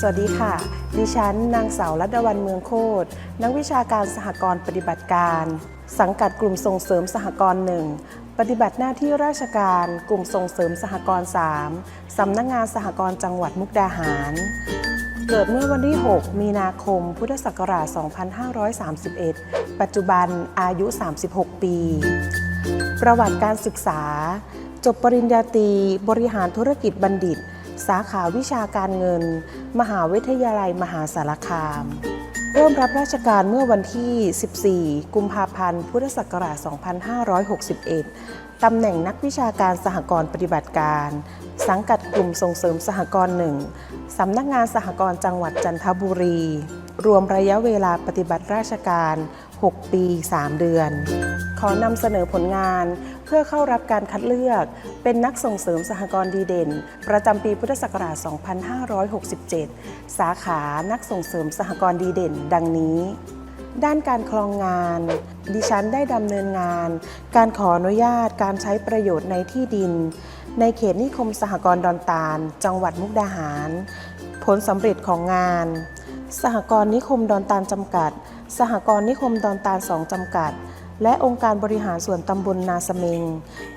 สวัสดีค่ะ ดิฉัน นางสาวรัตดวันเมืองโคตร นักวิชาการสหกรณ์ปฏิบัติการ สังกัดกลุ่มส่งเสริมสหกรณ์หนึ่งปฏิบัติหน้าที่ราชการกลุ่มส่งเสริมสหกรณ์3สำนักงานสหกรณ์จังหวัดมุกดาหาร เกิดเมื่อวันที่ 6 มีนาคม พุทธศักราช 2531 ปัจจุบันอายุ 36 ปี ประวัติการศึกษา จบปริญญาตรีบริหารธุรกิจบัณฑิต สาขาวิชาการเงิน มหาวิทยาลัยมหาสารคาม เริ่มรับราชการเมื่อวันที่ 14 กุมภาพันธ์ พุทธศักราช 2561 ตำแหน่งนักวิชาการสหกรณ์ปฏิบัติการ สังกัดกลุ่มส่งเสริมสหกรณ์หนึ่งสำนักงานสหกรณ์จังหวัดจันทบุรี รวมระยะเวลาปฏิบัติราชการ 6 ปี 3 เดือน ขอนำเสนอผลงานเพื่อเข้ารับการคัดเลือก เป็นนักส่งเสริมสหกรณ์ดีเด่น ประจำปีพุทธศักราช 2567 สาขานักส่งเสริมสหกรณ์ดีเด่น ดังนี้ ด้านการครองงาน ดิฉันได้ดำเนินงาน การขออนุญาตการใช้ประโยชน์ในที่ดิน ในเขตนิคมสหกรณ์ดอนตาล จังหวัดมุกดาหาร ผลสำเร็จของงาน สหกรณ์นิคมดอนตาลจำกัด สหกรณ์นิคมดอนตาลสองจำกัด และองค์การบริหารส่วนตำบลนาสเมง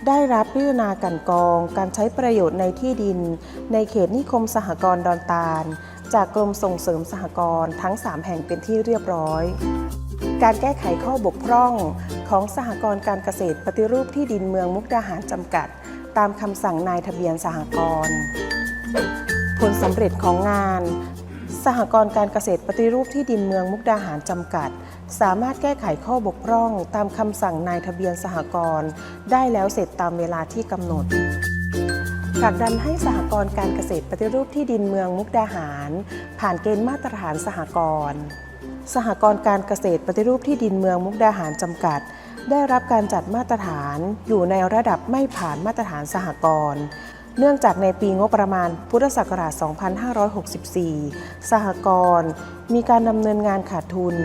ได้รับพิจารณากันกอง การใช้ประโยชน์ในที่ดิน ในเขตนิคมสหกรณ์ดอนตาล จากกรมส่งเสริมสหกรณ์ทั้ง 3 แห่งเป็นที่เรียบร้อยการแก้ไขข้อบกพร่องของสหกรณ์การเกษตรปฏิรูปที่ดินเมืองมุกดาหารจำกัด ตามคำสั่งนายทะเบียนสหกรณ์ผลสำเร็จของงาน สหกรณ์การเกษตรปฏิรูปที่ดินเมืองมุกดาหารจำกัด สามารถแก้ไขข้อบกพร่องตามคำสั่งนายทะเบียนสหกรณ์ได้แล้วเสร็จตามเวลาที่กำหนดผลักดันให้สหกรณ์การเกษตรปฏิรูปที่ดินเมืองมุกดาหาร ผ่านเกณฑ์มาตรฐานสหกรณ์สหกรณ์การเกษตรปฏิรูปที่ดินเมืองมุกดาหารจำกัด ได้รับการจัดมาตรฐานอยู่ในระดับไม่ผ่านมาตรฐานสหกรณ์ เนื่องจากในปีงบประมาณพุทธศักราช 2564 สหกรณ์มีการดำเนินงานขาดทุน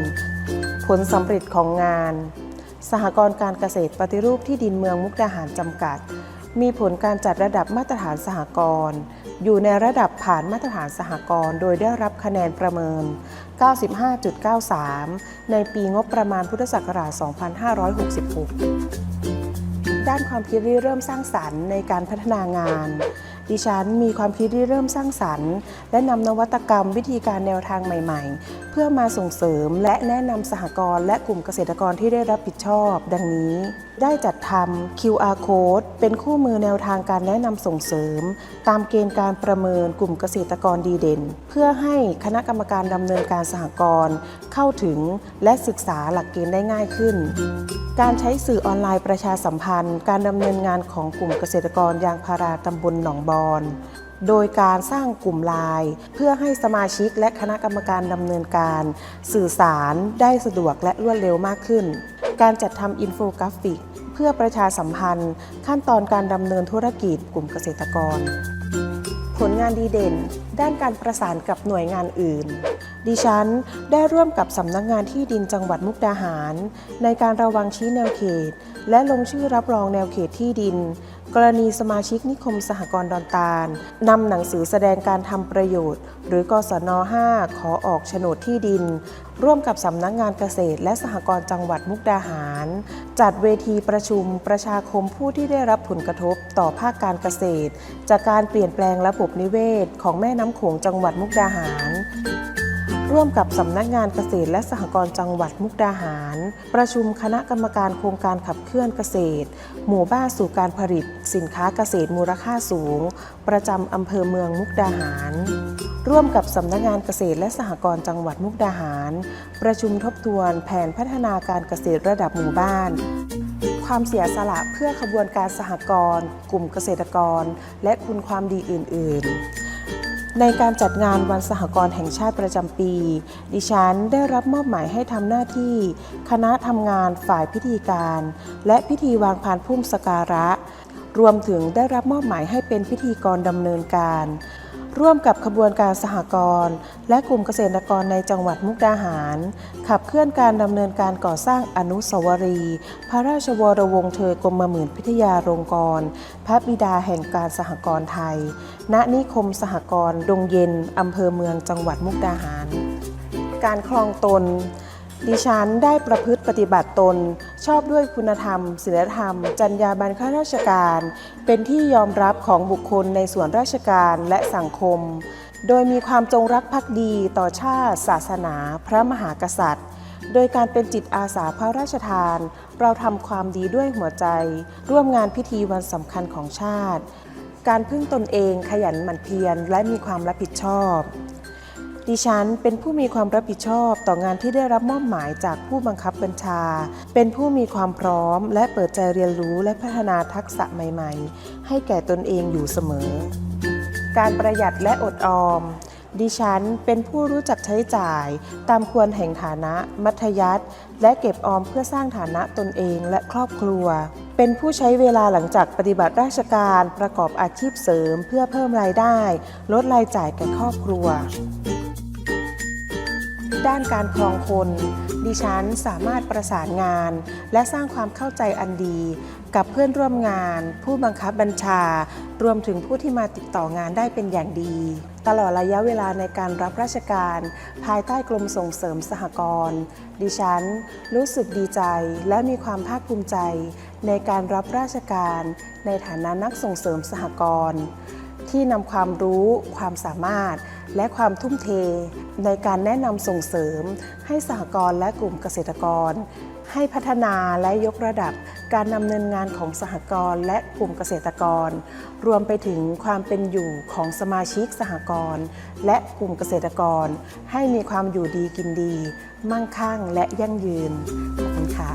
ผลสำเร็จของงาน สหกรณ์การเกษตรปฏิรูปที่ดินเมืองมุกดาหารจำกัด มีผลการจัดระดับมาตรฐานสหกรณ์อยู่ในระดับผ่านมาตรฐานสหกรณ์โดยได้รับคะแนนประเมิน 95.93 ในปีงบประมาณพุทธศักราช 2566 ด้านความคิดริเริ่มสร้างสรรค์ในการพัฒนางาน ดิฉันมีความคิดริเริ่มสร้างสรรค์ และนำนวัตกรรมวิธีการแนวทางใหม่ ๆ เพื่อมาส่งเสริมและแนะนำสหกรณ์และกลุ่มเกษตรกรที่ได้รับผิดชอบ ดังนี้ ได้จัดทำ QR code เป็นคู่มือแนวทางการแนะนำส่งเสริม ตามเกณฑ์การประเมินกลุ่มเกษตรกรดีเด่น เพื่อให้คณะกรรมการดำเนินการสหกรณ์เข้าถึงและศึกษาหลักเกณฑ์ได้ง่ายขึ้นการใช้สื่อออนไลน์ประชาสัมพันธ์ การดำเนินงานของกลุ่มเกษตรกรยางพาราตำบลหนองบอนโดยการสร้างกลุ่มไลน์เพื่อให้สมาชิกและคณะกรรมการดำเนินการ สื่อสารได้สะดวกและรวดเร็วมากขึ้น การจัดทำอินโฟกราฟิก เพื่อประชาสัมพันธ์ ขั้นตอนการดำเนินธุรกิจกลุ่มเกษตรกร ผลงานดีเด่น ด้านการประสานกับหน่วยงานอื่น ดิฉันได้ร่วมกับสำนักงานที่ดินจังหวัดมุกดาหาร ในการระวังชี้แนวเขต และลงชื่อรับรองแนวเขตที่ดิน กรณีสมาชิกนิคมสหกรณ์ดอนตาลนำหนังสือแสดงการทำประโยชน์ หรือกศน 5 ขอออกโฉนดที่ดิน ร่วมกับสำนักงานเกษตร และสหกรณ์จังหวัดมุกดาหาร จัดเวทีประชุมประชาคมผู้ที่ได้รับผลกระทบต่อภาคการเกษตร จากการเปลี่ยนแปลงระบบนิเวศ ของแม่น้ำโขงจังหวัดมุกดาหาร ร่วมกับสำนักงานเกษตรและสหกรณ์จังหวัดมุกดาหาร ประชุมคณะกรรมการโครงการขับเคลื่อนเกษตร หมู่บ้านสู่การผลิต สินค้าเกษตรมูลค่าสูง ประจำอำเภอเมืองมุกดาหาร ร่วมกับสำนักงานเกษตรและสหกรณ์จังหวัดมุกดาหาร ประชุมทบทวนแผนพัฒนาการเกษตรระดับหมู่บ้านความเสียสละเพื่อขบวนการสหกรณ์ กลุ่มเกษตรกร และคุณความดีอื่น ๆ ในการจัดงานวันสหกรณ์แห่งชาติประจำปี ดิฉันได้รับมอบหมายให้ทำหน้าที่ คณะทำงานฝ่ายพิธีการ และพิธีวางพานพุ่มสการะ รวมถึงได้รับมอบหมายให้เป็นพิธีกรดำเนินการ ร่วมกับขบวนการสหกรณ์และกลุ่มเกษตรกรในจังหวัดมุกดาหาร ขับเคลื่อนการดำเนินการก่อสร้างอนุสาวรีย์พระราชวรวงศ์เธอกรมหมื่นพิทยาโรงกร พระบิดาแห่งการสหกรณ์ไทย ณนิคมสหกรณ์ดงเย็นอำเภอเมืองจังหวัดมุกดาหาร การคลองตนดิฉันได้ประพฤติปฏิบัติตน ชอบด้วยคุณธรรมศีลธรรม จรรยาบรรณข้าราชการ เป็นที่ยอมรับของบุคคลในส่วนราชการและสังคม โดยมีความจงรักภักดีต่อชาติ ศาสนา พระมหากษัตริย์ โดยการเป็นจิตอาสาพระราชทาน เราทำความดีด้วยหัวใจ ร่วมงานพิธีวันสำคัญของชาติ การพึ่งตนเองขยันหมั่นเพียรและมีความรับผิดชอบ ดิฉันเป็นผู้มีความรับผิดชอบต่องานที่ได้รับมอบหมายจากผู้บังคับบัญชา เป็นผู้มีความพร้อม และเปิดใจเรียนรู้และพัฒนาทักษะใหม่ๆ ให้แก่ตนเองอยู่เสมอ การประหยัดและอดออม ดิฉันเป็นผู้รู้จักใช้จ่าย ตามควรแห่งฐานะ มัธยัติและเก็บออมเพื่อสร้างฐานะตนเองและครอบครัว เป็นผู้ใช้เวลาหลังจากปฏิบัติราชการประกอบอาชีพเสริม เพื่อเพิ่มรายได้ ลดรายจ่ายแก่ครอบครัว ด้านการครองคน ดิฉันสามารถประสานงาน และสร้างความเข้าใจอันดี กับเพื่อนร่วมงาน ผู้บังคับบัญชา รวมถึงผู้ที่มาติดต่องานได้เป็นอย่างดี ตลอดระยะเวลาในการรับราชการ ภายใต้กรมส่งเสริมสหกรณ์ดิฉัน รู้สึกดีใจและมีความภาคภูมิใจ ในการรับราชการ ในฐานะนักส่งเสริมสหกรณ์ที่นำความรู้ความสามารถ และความทุ่มเท ในการแนะนำส่งเสริม ให้สหกรณ์และกลุ่มเกษตรกร ให้พัฒนาและยกระดับการดำเนินงานของสหกรณ์และกลุ่มเกษตรกร รวมไปถึงความเป็นอยู่ของสมาชิกสหกรณ์และกลุ่มเกษตรกร ให้มีความอยู่ดีกินดี มั่งคั่งและยั่งยืนขอบคุณค่ะ